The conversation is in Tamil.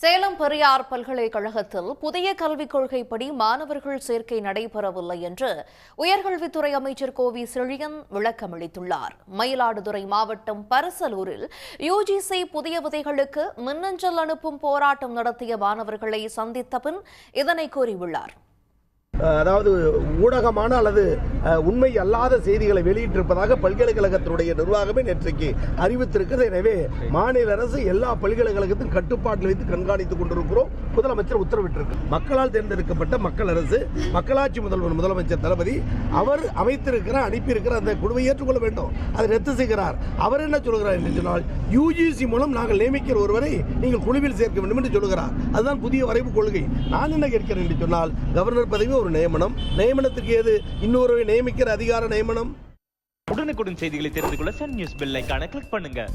சேலம் பெரியார் பல்கலைக்கழகத்தில் புதிய கல்விக் கொள்கைப்படி மாணவர்கள் சேர்க்கை நடைபெறவில்லை என்று உயர்கல்வித்துறை அமைச்சர் கோவி செழியன் விளக்கமளித்துள்ளார் மயிலாடுதுறை மாவட்டம் பரசலூரில் யுஜிசி புதிய விதைகளுக்கு மின்னஞ்சல் அனுப்பும் போராட்டம் நடத்திய மாணவர்களை சந்தித்த பின் இதனை கூறியுள்ளார். அதாவது ஊடகமான அல்லது உண்மை அல்லாத செய்திகளை வெளியிட்டிருப்பதாக பல்கலைக்கழகத்தினுடைய நிர்வாகமே நேற்றைக்கு அறிவித்திருக்கிறது. எனவே மாநில அரசு எல்லா பல்கலைக்கழகத்தையும் கட்டுப்பாட்டில் வைத்து கண்காணித்துக் கொண்டிருக்கிறோம். முதலமைச்சர் உத்தரவிட்டிருக்கு. மக்களால் தேர்ந்தெடுக்கப்பட்ட மக்கள் அரசு மக்களாட்சி முதல்வர் முதலமைச்சர் தளபதி அவர் அமைத்திருக்கிற அனுப்பியிருக்கிற அந்த குழுவை ஏற்றுக்கொள்ள வேண்டும். அதை ரத்து செய்கிறார். அவர் என்ன சொல்கிறார் என்று சொன்னால் யூஜிசி மூலம் நாங்கள் நியமிக்கிற ஒருவரை நீங்கள் குழுவில் சேர்க்க வேண்டும் என்று சொல்கிறார். அதுதான் புதிய வரைவு கொள்கை. நான் என்ன கேட்கிறேன் என்று சொன்னால் கவர்னர் பதவி ஒரு நியமனம்? நியமனத்துக்கு ஏது? இன்னொருவரை நியமிக்கிற அதிகார நியமனம்? உடனுக்குடன் செய்திகளை தெரிந்து கொள்ள சன் நியூஸ் பெல் ஐக்கான கிளிக் பண்ணுங்க.